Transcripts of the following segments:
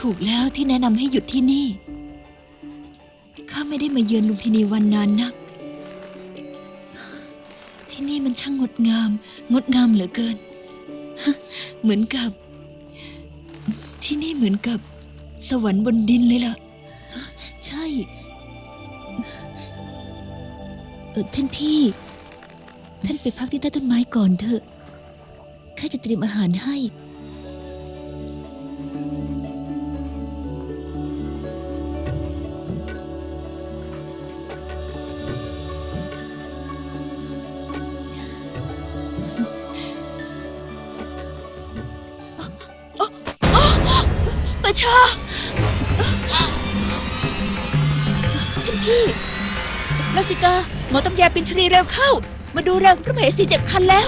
ถูกแล้วที่แนะนำให้หยุดที่นี่ ข้าไม่ได้มาเยือนลุมพินีวันนานนัก ที่นี่มันช่างงดงาม งดงามเหลือเกิน เหมือนกับ ที่นี่เหมือนกับ สวรรค์บนดินเลยล่ะ ใช่เออท่านพี่ ท่านไปพักที่ใต้ต้นไม้ก่อนเถอะ ข้าจะเตรียมอาหารให้ ประท่านพี่ลาสิกาหมอตำยาปินชรีเร็วเข้า มาดูเรงพระมเหสีเจ็บคันแล้ว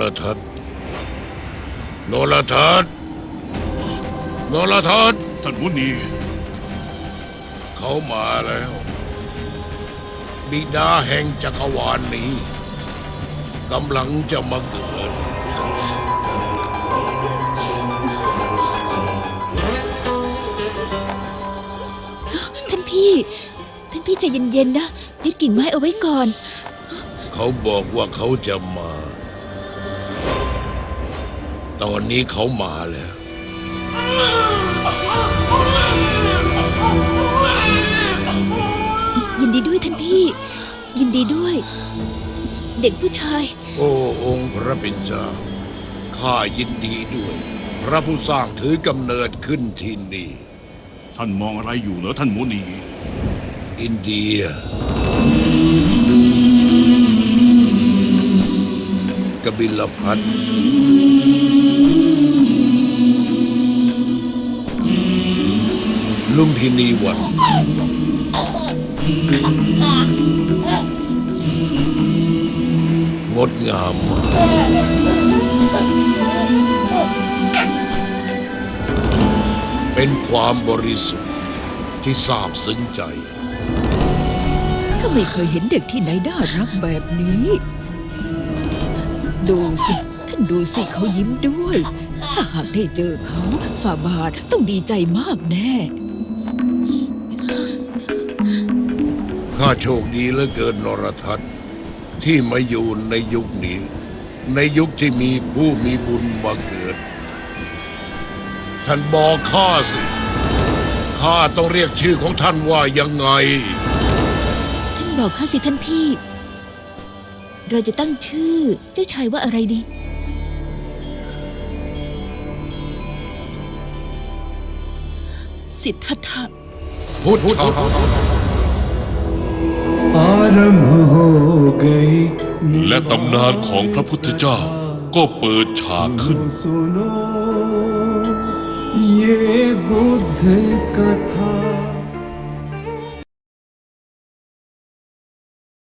รทัศน์โนรทัศน์โนรทัศน์ท่านมุนีเขามาแล้ว บิดาแห่งจักรวาลนี้กำลังจะมาเกิด ท่านพี่ ท่านพี่ใจเย็นๆนะยึดกิ่งไม้เอาไว้ก่อน เขาบอกว่าเขาจะมา ตอนนี้เขามาแล้ว ยินดีด้วยท่านพี่ ยินดีด้วย เด็กผู้ชาย โอ้องค์พระเป็นเจ้าข้ายินดีด้วย พระผู้สร้างถือกำเนิดขึ้นที่นี่ ท่านมองอะไรอยู่เหรอท่านมุนี อินเดียกบิลพัท ลุมพินีวันงดงามมากเป็นความบริสุทธิ์ที่ซาบซึ้งใจ ก็ไม่เคยเห็นเด็กที่ไหนน่ารักแบบนี้ ดูสิ ท่านดูสิเขายิ้มด้วย ถ้าหากได้เจอเขาฝ่าบาทต้องดีใจมากแน่ ข้าโชคดีเหลือเกินนรทัศที่มาอยู่ในยุคนี้ ในยุคที่มีผู้มีบุญมาเกิด ท่านบอกข้าสิข้าต้องเรียกชื่อของท่านว่ายังไง ท่านบอกข้าสิท่านพี่ เราจะตั้งชื่อเจ้าชายว่าอะไรดี สิทธัตถะพุทธะ และตำนานของพระพุทธเจ้า ก็เปิดฉากขึ้น सुनो ये बुद्ध कथा